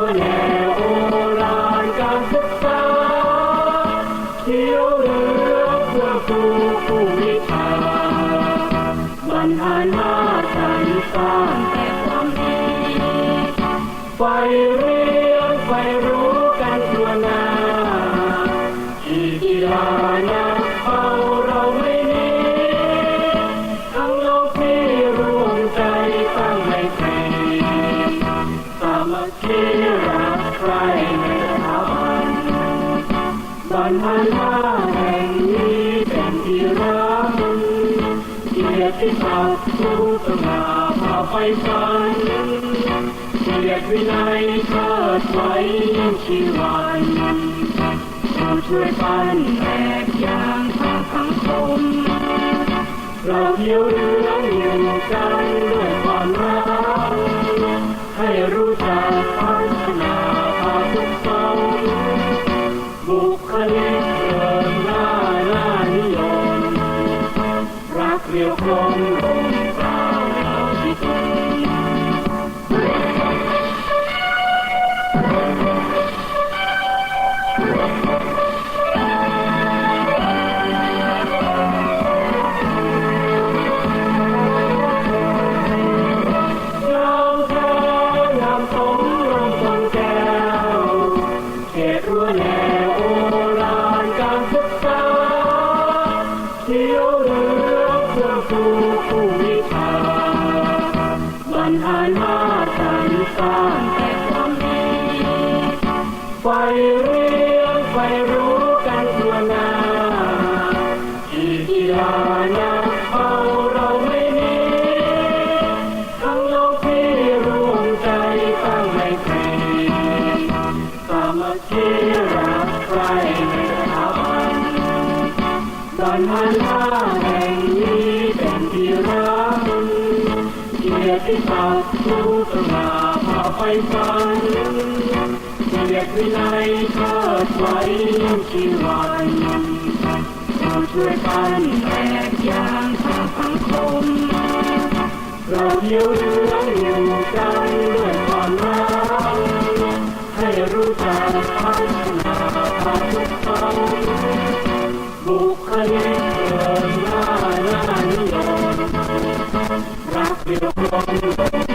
วยแห่โอรานการศึกษาเที่ยวเรือเพื่อครูผู้วิชาบรรหารมาสรรสแต่ความดีไฟเรียไฟรู้กันทั่วหนาอีกีฬา บ้านพันห้าแห่งนี้เป็นที่รักเกียรติศักดิ์สูงสง่าพาไปฝันเกียรติวินัยเชิดไว้ยิ่งชีวันผู้ช่วยปันแบบอย่างทางสังคม เราเที่ยวเรื่องอยู่กันด้วยความรักให้รู้จักพัฒนาพาทุกสอง รักเรียวกลมลงเปล่าเราที่ตนเเพื่อผู้ผู้วิภาบรรหารมาสรรสร้างแต่ความดีไฟเรียงไฟรู้กันทั่วหน้าอีกกีฬานาเอาเราไม่มีทั้งโลกที่ เป็นที่รักเกียรติศักดิ์สูงสง่าพาไปฝันเกียรติวินัยเชิดไว้ชีวันเราช่วยกันแบบอย่างทางสังคมเราเที่ยวเรืองอยู่กันด้วยความรักให้รู้จักพัฒนาพาทุกคนบุคลิก เดิ